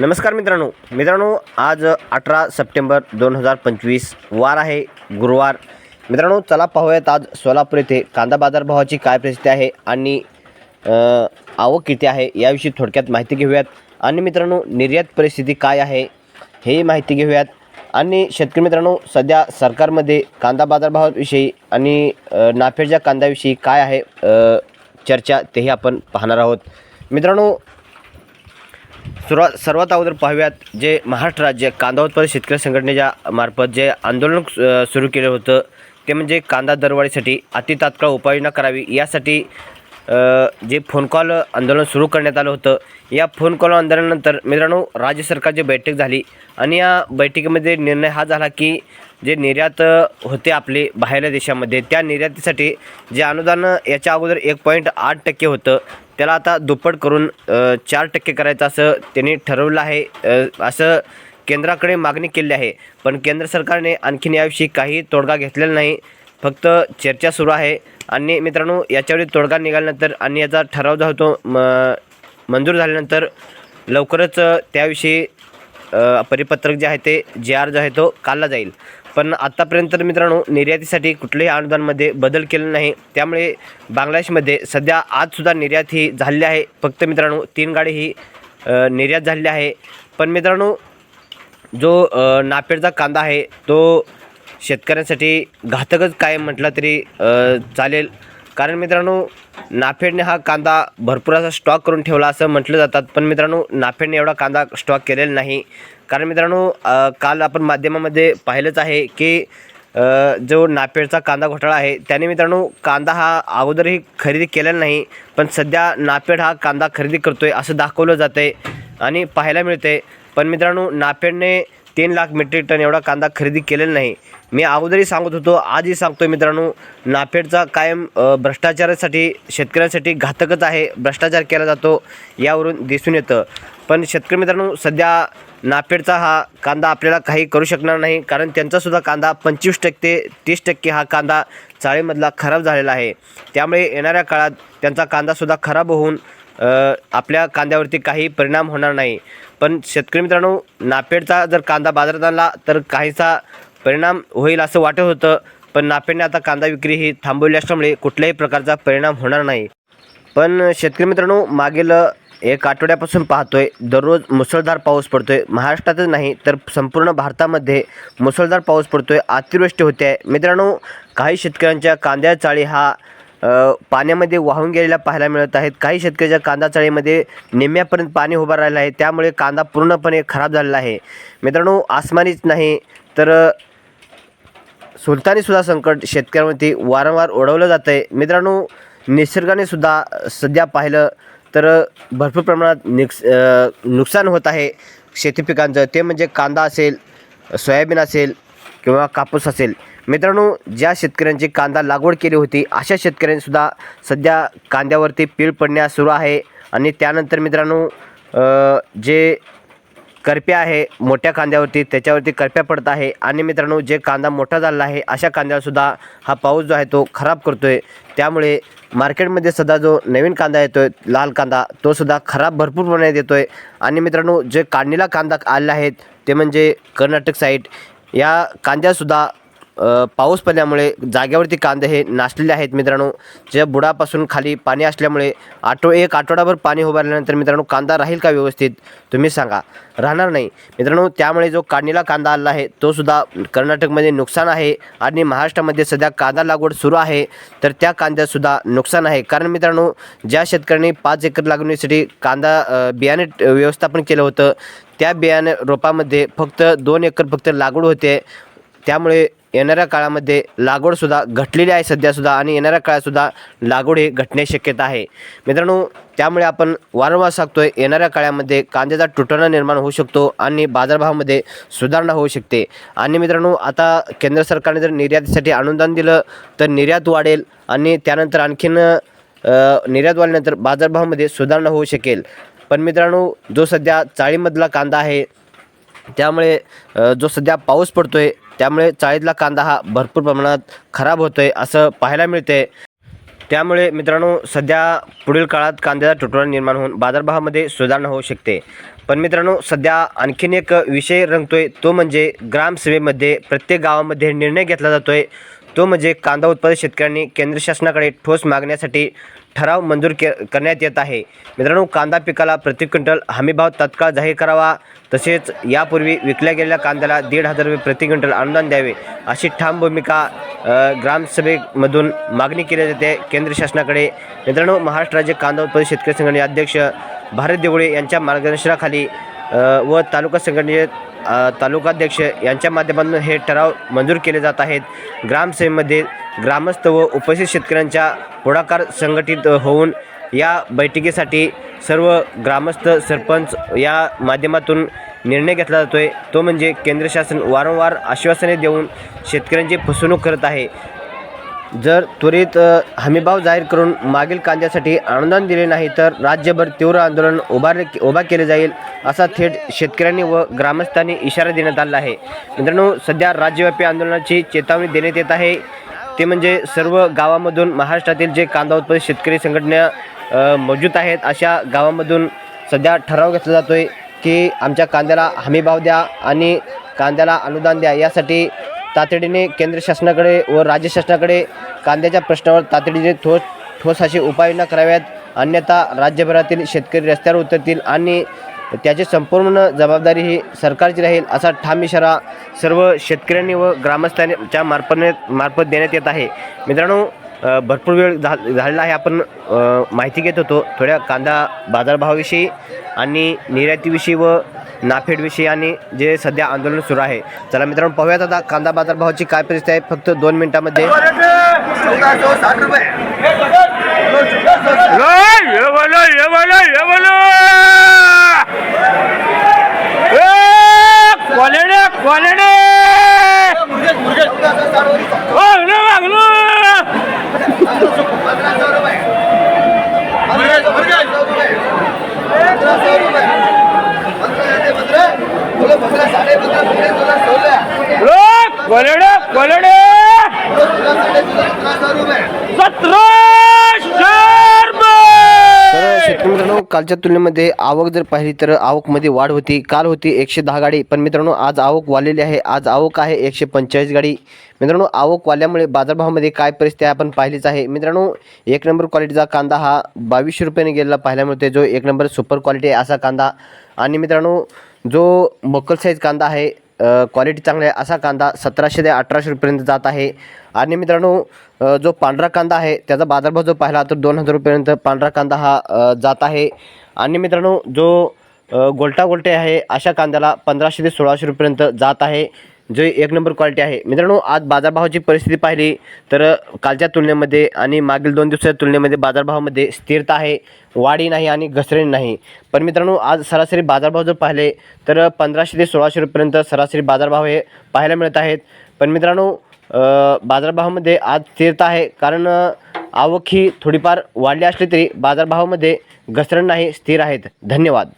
नमस्कार मित्रांनो. मित्रांनो आज अठरा सप्टेंबर दोन हजार पंचवीस वार आहे गुरुवार. मित्रांनो चला पाहूयात आज सोलापूर येथे कांदा बाजारभावाची काय परिस्थिती आहे आणि आवक किती आहे याविषयी थोडक्यात माहिती घेऊयात. आणि मित्रांनो निर्यात परिस्थिती काय आहे हे माहिती घेऊयात. आणि शेतकरी मित्रांनो सध्या सरकारमध्ये कांदा बाजारभावाविषयी आणि नाफेडच्या कांद्याविषयी काय आहे चर्चा तेही आपण पाहणार आहोत. मित्रांनो सुरुवात सर्वात अगोदर पाहूयात जे महाराष्ट्र राज्य कांदा उत्पादक शेतकरी संघटनेच्या मार्फत जे आंदोलन सुरू केलं होतं ते म्हणजे कांदा दरवाढीसाठी अति तात्काळ उपाययोजना करावी यासाठी जे फोन कॉल आंदोलन सुरू करण्यात आलं होतं या फोन कॉल आंदोलनानंतर मित्रांनो राज्य सरकारची बैठक झाली आणि या बैठकीमध्ये निर्णय हा झाला की जे निर्यात होते आपले बाहेरच्या देशामध्ये त्या निर्यातीसाठी जे अनुदान याच्या अगोदर एक पॉईंट आठ टक्के होतं त्याला आता दुप्पट करून चार टक्के करायचं असं त्यांनी ठरवलं आहे. असं केंद्राकडे मागणी केली आहे. पण केंद्र सरकारने आणखीन याविषयी काही तोडगा घेतलेला नाही. फक्त चर्चा सुरू आहे. आणि मित्रांनो याच्यावर तोडगा निघाल्यानंतर आणि याचा ठराव जो होतो म मंजूर झाल्यानंतर लवकरच त्याविषयी परिपत्रक जे आहे ते जे आर जो आहे तो काढला जाईल. पण आत्तापर्यंत मित्रांनो निर्यातीसाठी कुठल्याही अनुदानमध्ये बदल केला नाही. त्यामुळे बांगलादेशमध्ये सध्या आजसुद्धा निर्यात ही झालेली आहे. फक्त मित्रांनो तीन गाडी ही निर्यात झालेली आहे. पण मित्रांनो जो नापेडचा कांदा आहे तो शेतकऱ्यांसाठी घातकच काय म्हटलं तरी चालेल. कारण मित्रांनो नाफेडने हा कांदा भरपूर असा स्टॉक करून ठेवला असं म्हटलं जातात. पण मित्रांनो नाफेडने एवढा कांदा स्टॉक केलेला नाही. कारण मित्रांनो काल आपण माध्यमामध्ये पाहिलंच आहे की जो नापेडचा कांदा घोटाळा आहे त्याने मित्रांनो कांदा हा अगोदरही खरेदी केलेला नाही पण सध्या नापेड हा कांदा खरेदी करतो आहे असं दाखवलं जातं आहे आणि पाहायला मिळते पण मित्रांनो नापेडने तीन लाख मेट्रिक टन एवढा कांदा खरेदी केलेला नाही. मी अगोदरही सांगत होतो आजही सांगतो मित्रांनो नाफेडचा कायम भ्रष्टाचारासाठी शेतकऱ्यांसाठी घातकच आहे भ्रष्टाचार केला जातो यावरून दिसून येतं. पण शेतकरी मित्रांनो सध्या नाफेडचा हा कांदा आपल्याला काही करू शकणार नाही कारण त्यांचासुद्धा कांदा पंचवीस टक्के तीस टक्के हा कांदा चाळीमधला खराब झालेला आहे. त्यामुळे येणाऱ्या काळात त्यांचा कांदासुद्धा खराब होऊन आपल्या कांद्यावरती काही परिणाम होणार नाही. पण शेतकरी मित्रांनो नापेडचा जर कांदा बाजारात आणला तर काहीसा परिणाम होईल असं वाटत होतं. पण नापेडने आता कांदा विक्री ही थांबवली असल्यामुळे कुठल्याही प्रकारचा परिणाम होणार नाही. पण शेतकरी मित्रांनो मागील एक आठवड्यापासून पाहतोय दररोज मुसळधार पाऊस पडतोय. महाराष्ट्रातच नाही तर संपूर्ण भारतामध्ये मुसळधार पाऊस पडतोय अतिवृष्टी होते आहे. मित्रांनो काही शेतकऱ्यांच्या कांद्या चाळी हा पाण्यामध्ये वाहून गेलेल्या पाहायला मिळत आहेत. काही शेतकऱ्याच्या कांदा चाळीमध्ये निम्म्यापर्यंत पाणी उभं राहिलं आहे. त्यामुळे कांदा पूर्णपणे खराब झालेला आहे. मित्रांनो आसमानीच नाही तर सुलतानीसुद्धा संकट शेतकऱ्यांवरती वारंवार ओढवलं जातं आहे मित्रांनो निसर्गाने सुद्धा सध्या पाहिलं तर भरपूर प्रमाणात निक्स नुकसान होत आहे शेती पिकांचं. ते म्हणजे कांदा असेल सोयाबीन असेल किंवा कापूस असेल मित्रांनो ज्या शेतकऱ्यांची कांदा लागवड केली होती अशा शेतकऱ्यांनीसुद्धा सध्या कांद्यावरती पीळ पडण्यास सुरू आहे. आणि त्यानंतर मित्रांनो जे करप्या आहे मोठ्या कांद्यावरती त्याच्यावरती करप्या पडत आहे. आणि मित्रांनो जे कांदा मोठा झालेला आहे अशा कांद्यावरसुद्धा हा पाऊस जो आहे तो खराब करतो आहे त्यामुळे मार्केटमध्ये सध्या जो नवीन कांदा येतो आहे लाल कांदा तोसुद्धा खराब भरपूर प्रमाणात येतो आहे आणि मित्रांनो जे काढणीला कांदा आलेले आहेत ते म्हणजे कर्नाटक साईड. या कांद्यासुद्धा पाऊस पडल्यामुळे जागेवरती कांदे हे नाचलेले आहेत मित्रांनो. ज्या बुडापासून खाली पाणी असल्यामुळे आठव एक आठवडाभर पाणी उभारल्यानंतर मित्रांनो कांदा राहील का व्यवस्थित तुम्ही सांगा. राहणार नाही. मित्रांनो त्यामुळे जो काढणीला कांदा आला आहे तो सुद्धा कर्नाटकमध्ये नुकसान आहे आणि महाराष्ट्रामध्ये सध्या कांदा लागवड सुरू आहे. तर त्या कांद्यातसुद्धा नुकसान आहे. कारण मित्रांनो ज्या शेतकऱ्यांनी पाच एकर लागवडीसाठी कांदा बियाणे व्यवस्थापन केलं होतं त्या बियाणे रोपामध्ये फक्त दोन एकर फक्त लागवड होते. त्यामुळे येणाऱ्या काळामध्ये लागवडसुद्धा घटलेली आहे सध्यासुद्धा आणि येणाऱ्या काळातसुद्धा लागवड हे घटण्याची शक्यता आहे. मित्रांनो त्यामुळे आपण वारंवार सांगतोय येणाऱ्या काळामध्ये कांद्याचा तुटवडा निर्माण होऊ शकतो आणि बाजारभावामध्ये सुधारणा होऊ शकते. आणि मित्रांनो आता केंद्र सरकारने जर निर्यातीसाठी अनुदान दिलं तर निर्यात वाढेल आणि त्यानंतर आणखीन निर्यात वाढल्यानंतर बाजारभावामध्ये सुधारणा होऊ शकेल. पण मित्रांनो जो सध्या चाळीमधला कांदा आहे त्यामुळे जो सध्या पाऊस पडतो आहे त्यामुळे चाळीतला कांदा हा भरपूर प्रमाणात खराब होतो आहे असं पाहायला मिळते त्यामुळे मित्रांनो सध्या पुढील काळात कांद्याचा तुटवडा निर्माण होऊन बाजारभावामध्ये सुधारणा होऊ शकते. पण मित्रांनो सध्या आणखीन एक विषय रंगतोय तो म्हणजे ग्रामसेवेमध्ये प्रत्येक गावामध्ये निर्णय घेतला जातोय. तो म्हणजे कांदा उत्पादक शेतकऱ्यांनी केंद्र शासनाकडे ठोस मागण्यासाठी ठराव मंजूर के करण्यात येत आहे. मित्रांनो कांदा पिकाला प्रति क्विंटल हमीभाव तत्काळ जाहीर करावा तसेच यापूर्वी विकल्या गेलेल्या कांद्याला दीड हजार रुपये प्रति क्विंटल अनुदान द्यावे अशी ठाम भूमिका ग्रामसभेमधून मागणी केली जाते केंद्र शासनाकडे. मित्रांनो महाराष्ट्र राज्य कांदा उत्पादक शेतकरी संघटने अध्यक्ष भारत देवळे यांच्या मार्गदर्शनाखाली व तालुका संघटनेचे तालुकाध्यक्ष यांच्या माध्यमातून हे ठराव मंजूर केले जात आहेत. ग्रामसभेमध्ये ग्रामस्थ व उपस्थित शेतकऱ्यांच्या पुढाकार संघटित होऊन या बैठकीसाठी सर्व ग्रामस्थ सरपंच या माध्यमातून निर्णय घेतला जातो आहे तो म्हणजे केंद्र शासन वारंवार आश्वासने देऊन शेतकऱ्यांची फसवणूक करत आहे. जर त्वरित हमीभाव जाहीर करून मागील कांद्यासाठी अनुदान दिले नाही तर राज्यभर तीव्र आंदोलन उभारले उभा केले जाईल असा थेट शेतकऱ्यांनी व ग्रामस्थांनी इशारा देण्यात आला आहे. मित्रांनो सध्या राज्यव्यापी आंदोलनाची चेतावणी देण्यात येत आहे. ते म्हणजे सर्व गावामधून महाराष्ट्रातील जे कांदा उत्पादक शेतकरी संघटना मौजूद आहेत अशा गावामधून सध्या ठराव घेतला जातो आहे की आमच्या कांद्याला हमीभाव द्या आणि कांद्याला अनुदान द्या. यासाठी तातडीने केंद्र शासनाकडे व राज्य शासनाकडे कांद्याच्या प्रश्नावर तातडीने ठोस ठोस अशी उपाययोजना कराव्यात. अन्यथा राज्यभरातील शेतकरी रस्त्यावर उतरतील आणि त्याची संपूर्ण जबाबदारी ही सरकारची राहील असा ठाम इशारा सर्व शेतकऱ्यांनी व ग्रामस्थांच्या मार्फत मार्फत देण्यात येत आहे. मित्रांनो भरपूर वेळ झा झालेला आहे. आपण माहिती घेत होतो थोड्या कांदा बाजारभावाविषयी आणि निर्यातीविषयी व नाफेडविषयी आणि जे सध्या आंदोलन सुरू आहे. चला मित्रांनो पाहूयात आता कांदा बाजारभावाची काय परिस्थिती आहे. फक्त दोन मिनिटामध्ये ये बोलो ये बोलो ये बोलो क्वालिटी क्वालिटी मागलो मागलो क्वालिटी क्वालिटी सतरा चार कालच्या तुलनेमध्ये आवक जर पाहिली तर आवकमध्ये वाढ होती काल होती एकशे दहा गाडी. पण मित्रांनो आज आवक वाढलेली आहे. आज आवक आहे एकशे पंचेचाळीस गाडी. मित्रांनो आवक वाढल्यामुळे बाजारभावामध्ये काय परिस्थिती आहे आपण पाहिलीच आहे. मित्रांनो एक नंबर क्वालिटीचा कांदा हा बावीसशे रुपयाने गेलेला पाहायला मिळते जो एक नंबर सुपर क्वालिटी आहे असा कांदा. आणि मित्रांनो जो मक्कल साईज कांदा आहे क्वालिटी चांगली आहे असा कांदा सतराशे ते अठराशे रुपयेपर्यंत जात आहे. आणि मित्रांनो जो पांढरा कांदा आहे त्याचा बाजारभाव जो पाहिला तर दोन हजार रुपयापर्यंत पांढरा कांदा हा जात आहे. आणि मित्रांनो जो गोलटा गोलटे आहे अशा कांद्याला पंधराशे ते सोळाशे रुपयेपर्यंत जात आहे. जो एक नंबर क्वालिटी आहे. मित्रांनो आज बाजारभावाची परिस्थिती पाहिली तर कालच्या तुलनेमध्ये आणि मागील दोन दिवसाच्या तुलनेमध्ये बाजारभावामध्ये स्थिरता आहे वाढी नाही आणि घसरण नाही. पण मित्रांनो आज सरासरी बाजारभाव जर पाहिले तर पंधराशे ते सोळाशे रुपयेपर्यंत सरासरी बाजारभाव हे पाहायला मिळत आहेत. पण मित्रांनो बाजारभावामध्ये आज स्थिरता आहे कारण आवक ही थोडीफार वाढली असली तरी बाजारभावामध्ये घसरण नाही स्थिर आहेत. धन्यवाद.